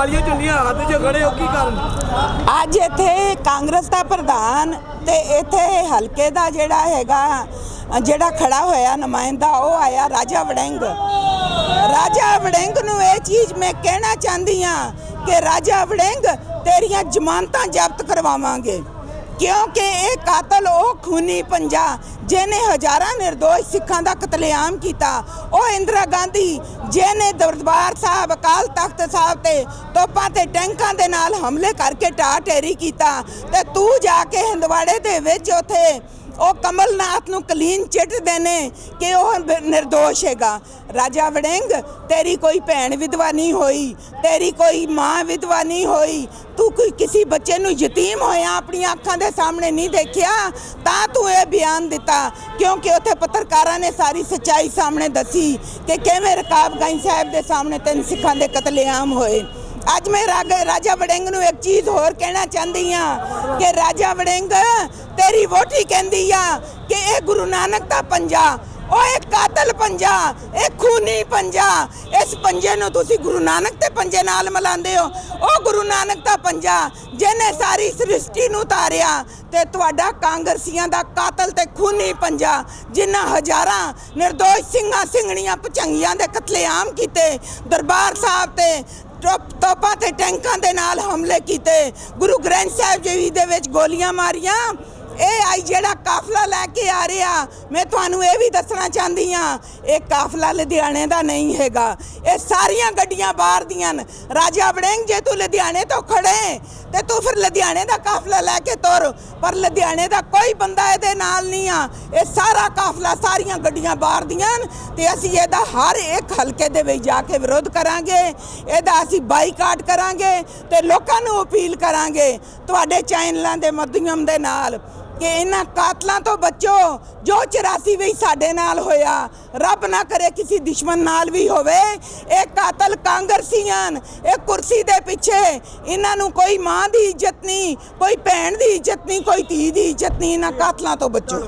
ਕਾਲੀਆਂ ਝੰਡੀਆਂ ਹੱਥ 'ਚ ਖੜੇ ਹੋ, ਕੀ ਕਾਰਨ? ਅੱਜ ਇੱਥੇ ਕਾਂਗਰਸ ਦਾ ਪ੍ਰਧਾਨ ਤੇ ਇੱਥੇ ਹਲਕੇ ਦਾ ਜਿਹੜਾ ਹੈਗਾ, ਜਿਹੜਾ ਖੜਾ ਹੋਇਆ ਨੁਮਾਇੰਦਾ, ਉਹ ਆਇਆ ਰਾਜਾ ਵੜਿੰਗ। ਰਾਜਾ ਵੜਿੰਗ ਨੂੰ ਇਹ ਚੀਜ਼ ਮੈਂ ਕਹਿਣਾ ਚਾਹੁੰਦੀ ਆ ਕਿ ਰਾਜਾ ਵੜਿੰਗ, ਤੇਰੀਆਂ ਜ਼ਮਾਨਤਾਂ ਜ਼ਬਤ ਕਰਵਾਵਾਂਗੇ। ਕਿਉਂਕਿ ਇਹ ਕਾਤਲ ਉਹ ਖੂਨੀ ਪੰਜਾ ਜਿਹਨੇ ਹਜ਼ਾਰਾਂ ਨਿਰਦੋਸ਼ ਸਿੱਖਾਂ ਦਾ ਕਤਲੇਆਮ ਕੀਤਾ। ਉਹ ਇੰਦਰਾ ਗਾਂਧੀ ਜਿਹਨੇ ਦਰਬਾਰ ਸਾਹਿਬ, ਅਕਾਲ ਤਖਤ ਸਾਹਿਬ ਤੇ ਤੋਪਾਂ ਤੇ ਟੈਂਕਾਂ ਦੇ ਨਾਲ ਹਮਲੇ ਕਰਕੇ ਢਾਹ ਢੇਰੀ ਕੀਤਾ ਤੇ ਤੂੰ ਜਾ ਕੇ ਹੰਦਵਾੜੇ ਦੇ ਵਿੱਚ ਉਥੇ ਉਹ ਕਮਲਨਾਥ ਨੂੰ ਕਲੀਨ ਚਿੱਟਦੇ ਨੇ ਕਿ ਉਹ ਬ- ਨਿਰਦੋਸ਼ ਹੈਗਾ। ਰਾਜਾ ਵੜਿੰਗ, ਤੇਰੀ ਕੋਈ ਭੈਣ ਵਿਧਵਾ ਨਹੀਂ ਹੋਈ, ਤੇਰੀ ਕੋਈ ਮਾਂ ਵਿਧਵਾ ਨਹੀਂ ਹੋਈ, ਤੂੰ ਕੋਈ ਕਿਸੇ ਬੱਚੇ ਨੂੰ ਯਤੀਮ ਹੋਇਆ, ਆਪਣੀਆਂ ਅੱਖਾਂ ਦੇ ਸਾਹਮਣੇ ਨਹੀਂ ਦੇਖਿਆ? ਤਾਂ ਤੂੰ ਇਹ ਬਿਆਨ ਦਿੱਤਾ, ਕਿਉਂਕਿ ਉੱਥੇ ਪੱਤਰਕਾਰਾਂ ਨੇ ਸਾਰੀ ਸੱਚਾਈ ਸਾਹਮਣੇ ਦੱਸੀ ਕਿ ਕਿਵੇਂ ਰਕਾਬਗੰਜ ਸਾਹਿਬ ਦੇ ਸਾਹਮਣੇ ਤਿੰਨ ਸਿੱਖਾਂ ਦੇ ਕਤਲੇਆਮ ਹੋਏ। ਅੱਜ ਮੈਂ ਰਾਜਾ ਵੜਿੰਗ ਨੂੰ ਇੱਕ ਚੀਜ਼ ਹੋਰ ਕਹਿਣਾ ਚਾਹੁੰਦੀ ਆ ਕਿ ਰਾਜਾ ਵੜਿੰਗ, ਤੇਰੀ ਵੋਟੀ ਕਹਿੰਦੀ ਆ ਕਿ ਇਹ ਗੁਰੂ ਨਾਨਕ ਦਾ ਪੰਜਾ, ਉਹ ਇੱਕ ਕਾਤਲ ਪੰਜਾ ਇਹ ਖੂਨੀ ਪੰਜਾ। ਇਸ ਪੰਜੇ ਨੂੰ ਤੁਸੀਂ ਗੁਰੂ ਨਾਨਕ ਦੇ ਪੰਜੇ ਨਾਲ ਮਿਲਾਉਂਦੇ ਹੋ। ਉਹ ਗੁਰੂ ਨਾਨਕ ਦਾ ਪੰਜਾ ਜਿਹਨੇ ਸਾਰੀ ਸ੍ਰਿਸ਼ਟੀ ਨੂੰ ਤਾਰਿਆ ਤੇ ਤੁਹਾਡਾ ਕਾਂਗਰਸੀਆਂ ਦਾ ਕਾਤਲ ਤੇ ਖੂਨੀ ਪੰਜਾ, ਜਿਨ੍ਹਾਂ ਹਜ਼ਾਰਾਂ ਨਿਰਦੋਸ਼ ਸਿੰਘਾਂ ਸਿੰਘਣੀਆਂ ਪਚੰਗੀਆਂ ਦੇ ਕਤਲੇਆਮ ਕੀਤੇ ਦਰਬਾਰ ਸਾਹਿਬ ਤੇ ਤੋਪਾਂ ਤੇ ਟੈਂਕਾਂ ਦੇ ਨਾਲ ਹਮਲੇ ਕੀਤੇ। ਗੁਰੂ ਗ੍ਰੰਥ ਸਾਹਿਬ ਜੀ ਦੇ ਵਿੱਚ ਗੋਲੀਆਂ ਮਾਰੀਆਂ। ਇਹ ਆਈ ਜਿਹੜਾ ਕਾਫਲਾ ਲੈ ਕੇ ਆ ਰਿਹਾ, ਮੈਂ ਤੁਹਾਨੂੰ ਇਹ ਵੀ ਦੱਸਣਾ ਚਾਹੁੰਦੀ ਆ ਇਹ ਕਾਫਲਾ ਲੁਧਿਆਣੇ ਦਾ ਨਹੀਂ ਹੈਗਾ। ਇਹ ਸਾਰੀਆਂ ਗੱਡੀਆਂ ਬਾਹਰ ਦੀਆਂ ਨੇ। ਰਾਜਾ ਵੜਿੰਗ ਜੇ ਤੂੰ ਲੁਧਿਆਣੇ ਤੋਂ ਖੜੇ ਤੇ ਤੂੰ ਫਿਰ ਲੁਧਿਆਣੇ ਦਾ ਕਾਫਲਾ ਲੈ ਕੇ ਤੁਰ। ਪਰ ਲੁਧਿਆਣੇ ਦਾ ਕੋਈ ਬੰਦਾ ਇਹਦੇ ਨਾਲ ਨਹੀਂ ਆ। ਇਹ ਸਾਰਾ ਕਾਫਲਾ ਸਾਰੀਆਂ ਗੱਡੀਆਂ ਬਾਹਰ ਦੀਆਂ ਨੇ ਤੇ ਅਸੀਂ ਇਹਦਾ ਹਰ ਇੱਕ ਹਲਕੇ ਦੇ ਵਿੱਚ ਜਾ ਕੇ ਵਿਰੋਧ ਕਰਾਂਗੇ। ਇਹਦਾ ਅਸੀਂ ਬਾਈਕਾਟ ਕਰਾਂਗੇ ਤੇ ਲੋਕਾਂ ਨੂੰ ਅਪੀਲ ਕਰਾਂਗੇ ਤੁਹਾਡੇ ਚੈਨਲਾਂ ਦੇ ਮਾਧਿਅਮ ਦੇ ਨਾਲ। ਕਿ ਇਹਨਾਂ ਕਾਤਲਾਂ ਤੋਂ ਬਚੋ ਜੋ 84 ਵਿੱਚ ਸਾਡੇ ਨਾਲ ਹੋਇਆ ਰੱਬ ਨਾ ਕਰੇ ਕਿਸੇ ਦੁਸ਼ਮਣ ਨਾਲ ਵੀ ਹੋਵੇ। ਇਹ ਕਾਤਲ ਕਾਂਗਰਸੀਆਂ ਨੇ, ਇਹ ਕੁਰਸੀ ਦੇ ਪਿੱਛੇ ਇਹਨਾਂ ਨੂੰ ਕੋਈ ਮਾਂ ਦੀ ਇੱਜ਼ਤ ਨਹੀਂ ਕੋਈ ਭੈਣ ਦੀ ਇੱਜ਼ਤ ਨਹੀਂ ਕੋਈ ਧੀ ਦੀ ਇੱਜ਼ਤ ਨਹੀਂ ਇਹਨਾਂ ਕਾਤਲਾਂ ਤੋਂ ਬਚੋ।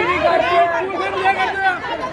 ਕੰਮ ਕੀ ਨਹੀਂ ਕਰਦੀ ਤੂੰ ਫਿਰ ਲਿਆ ਕਰਦੇ ਆ ਪੰਜਾਬ